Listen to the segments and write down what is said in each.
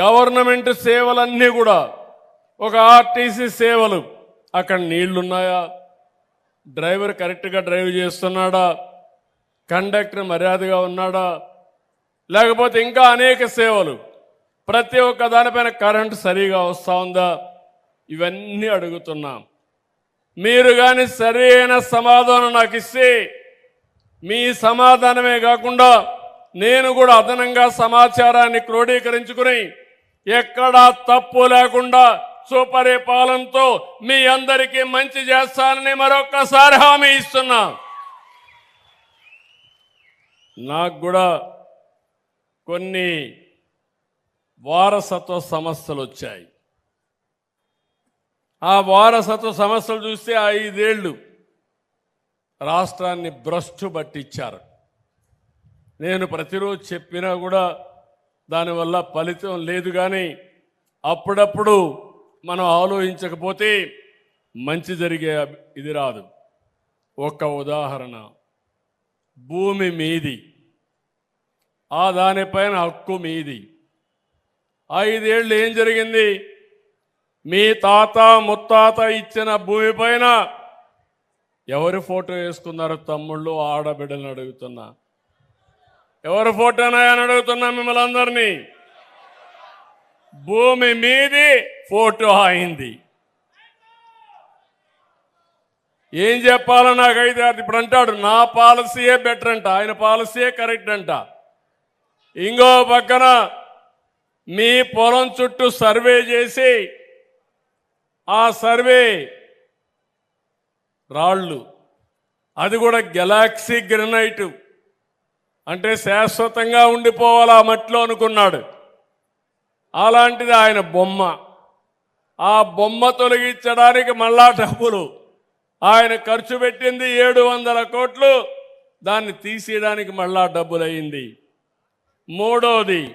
Government సేవలన్నీ కూడా ఒక RTC సేవలు. అక్కడ నీళ్ళున్నాయా? డ్రైవర్ కరెక్ట్గా డ్రైవ్ చేస్తున్నాడా? కండక్టర్ మర్యాదగా ఉన్నాడా? లేకపోతే ఇంకా అనేక సేవలు. ప్రతి ఒక్క దానిపైన కరెంటు సరిగా వస్తూ ఉందా? ఇవన్నీ అడుగుతున్నాం. మీరు కానీ సరైన సమాధానం నాకు ఇస్తే మీ సమాధానమే కాకుండా నేను కూడా అదనంగా సమాచారాన్ని క్రోడీకరించుకుని ఎక్కడా తప్పు లేకుండా సుపరిపాలనతో మీ అందరికీ మంచి చేస్తానని మరొక్కసారి హామీ ఇస్తున్నా. నాకు కూడా కొన్ని వారసత్వ సమస్యలు వచ్చాయి. ఆ వారసత్వ సమస్యలు చూస్తే ఐదేళ్ళు రాష్ట్రాన్ని భ్రష్టు పట్టించారు. నేను ప్రతిరోజు చెప్పినా కూడా దానివల్ల ఫలితం లేదు కానీ అప్పుడప్పుడు మనం ఆలోచించకపోతే మంచి జరిగే ఇది రాదు. ఒక ఉదాహరణ. భూమి మీది. ఆ దానిపైన హక్కు మీది. ఐదేళ్ళు ఏం జరిగింది? మీ తాత ముత్తాత ఇచ్చిన భూమి పైన ఎవరి ఫోటో వేసుకున్నారు తమ్ముళ్ళు ఆడబిడ్డలను అడుగుతున్నా. ఎవరు ఫోటోనా అని అడుగుతున్నా మిమ్మల్ని అందరినీ? భూమి మీది ఫోటో అయింది. ఏం చెప్పాలో నాకు అది ఇప్పుడు అంటాడు నా పాలసీయే బెటర్ అంట ఆయన పాలసీయే కరెక్ట్ అంట. ఇంకో పక్కన మీ పొలం చుట్టూ సర్వే చేసి ఆ సర్వే రాళ్ళు. అది కూడా గెలాక్సీ గ్రనైట్ అంటే శాశ్వతంగా ఉండిపోవాలి ఆ మట్టిలో అనుకున్నాడు. అలాంటిది ఆయన బొమ్మ. ఆ బొమ్మ తొలగించడానికి మళ్ళా డబ్బులు. ఆయన ఖర్చు పెట్టింది ఏడు వందల కోట్లు. దాన్ని తీసేయడానికి మళ్ళా డబ్బులు అయింది మూడోది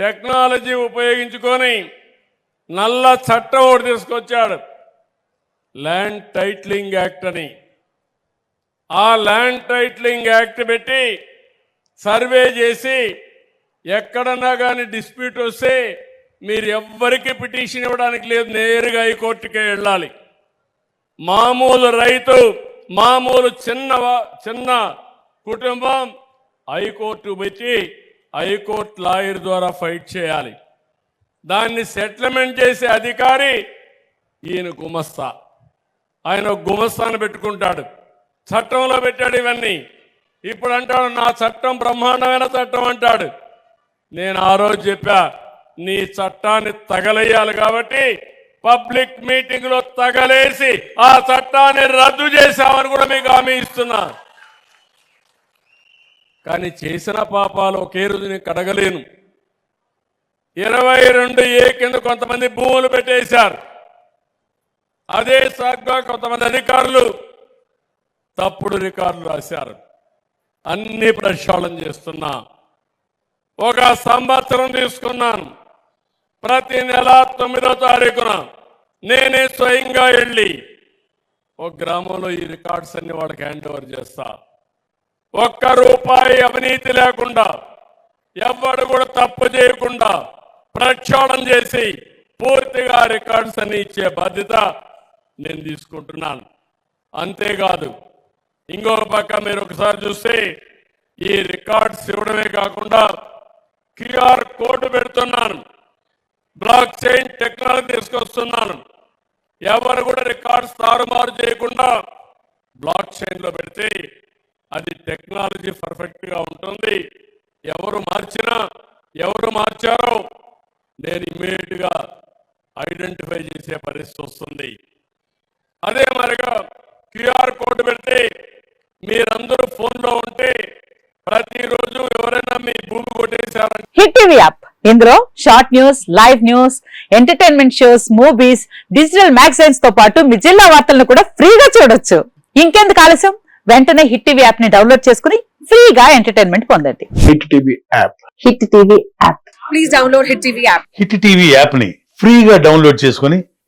టెక్నాలజీ ఉపయోగించుకొని నల్ల చట్టం ఒకటి తీసుకొచ్చాడు. ల్యాండ్ టైట్లింగ్ యాక్ట్ అని. ఆ ల్యాండ్ టైట్లింగ్ యాక్ట్ పెట్టి సర్వే చేసి ఎక్కడన్నా కానీ డిస్ప్యూట్ వస్తే మీరు ఎవ్వరికి పిటిషన్ ఇవ్వడానికి లేదు నేరుగా హైకోర్టుకే వెళ్ళాలి. మామూలు రైతు మామూలు చిన్న చిన్న కుటుంబం హైకోర్టు పెట్టి హైకోర్టు లాయర్ ద్వారా ఫైట్ చేయాలి. దాన్ని సెటిల్మెంట్ చేసే అధికారి ఈయన గుమస్తా. ఆయన గుమస్తాను పెట్టుకుంటాడు. చట్టంలో పెట్టాడు ఇవన్నీ. ఇప్పుడు అంటాడు నా చట్టం బ్రహ్మాండమైన చట్టం అంటాడు. నేను ఆ రోజు చెప్పా నీ చట్టాన్ని తగలేయాలి కాబట్టి పబ్లిక్ మీటింగ్లో తగలేసి ఆ చట్టాన్ని రద్దు చేశామని కూడా మీకు హామీ ఇస్తున్నా. కానీ చేసిన పాపాలు ఒకే రోజు నేను కడగలేను. ఇరవై రెండు ఏ కింద కొంతమంది భూములు పెట్టేశారు. అదే సాగ్గా కొంతమంది అధికారులు తప్పుడు రికార్డులు రాశారు. అన్ని ప్రక్షాళన చేస్తున్నా. ఒక సంవత్సరం తీసుకున్నాను. ప్రతి నెల తొమ్మిదో తారీఖున నేనే స్వయంగా వెళ్ళి ఒక గ్రామంలో ఈ రికార్డ్స్ అన్ని వాళ్ళకి హ్యాండ్ ఓవర్ చేస్తా. ఒక్క రూపాయి అవినీతి లేకుండా ఎవ్వడు కూడా తప్పు చేయకుండా ప్రక్షాళన చేసి పూర్తిగా రికార్డ్స్ అన్ని ఇచ్చే బాధ్యత నేను తీసుకుంటున్నాను. అంతేకాదు ఇంకో పక్క మీరు ఒకసారి చూస్తే ఈ రికార్డ్స్ ఇవ్వడమే కాకుండా క్యూఆర్ కోడ్ పెడుతున్నాను. బ్లాక్ చైన్ టెక్నాలజీ తీసుకొస్తున్నాను. ఎవరు కూడా రికార్డ్స్ తారుమారు చేయకుండా బ్లాక్ చైన్లో పెడితే అది టెక్నాలజీ పర్ఫెక్ట్గా ఉంటుంది. ఎవరు మార్చినా ఎవరు మార్చారో నేను ఇమీడియట్గా ఐడెంటిఫై చేసే పరిస్థితి వస్తుంది. అదే మరిగా క్యూఆర్ కోడ్ పెడితే మీరందరూ ఫోన్లో ఉంటే ప్రతిరోజు ఎవరైనా మీ భూమి కొట్టేశారంటే హిట్ టీవీ యాప్. ఇందులో short news live news entertainment shows movies digital మ్యాగజైన్స్తో పాటు మీ జిల్లా వార్తలను కూడా ఫ్రీగా చూడొచ్చు. ఇంకెందుకు ఆలస్యం? వెంటనే హిట్ టీవీ యాప్ని డౌన్లోడ్ చేసుకుని ఫ్రీగా ఎంటర్టైన్మెంట్ పొందండి. Hit TV app. Hit TV app. Please download Hit TV app. Hit TV యాప్ని ఫ్రీగా డౌన్లోడ్ చేసుకొని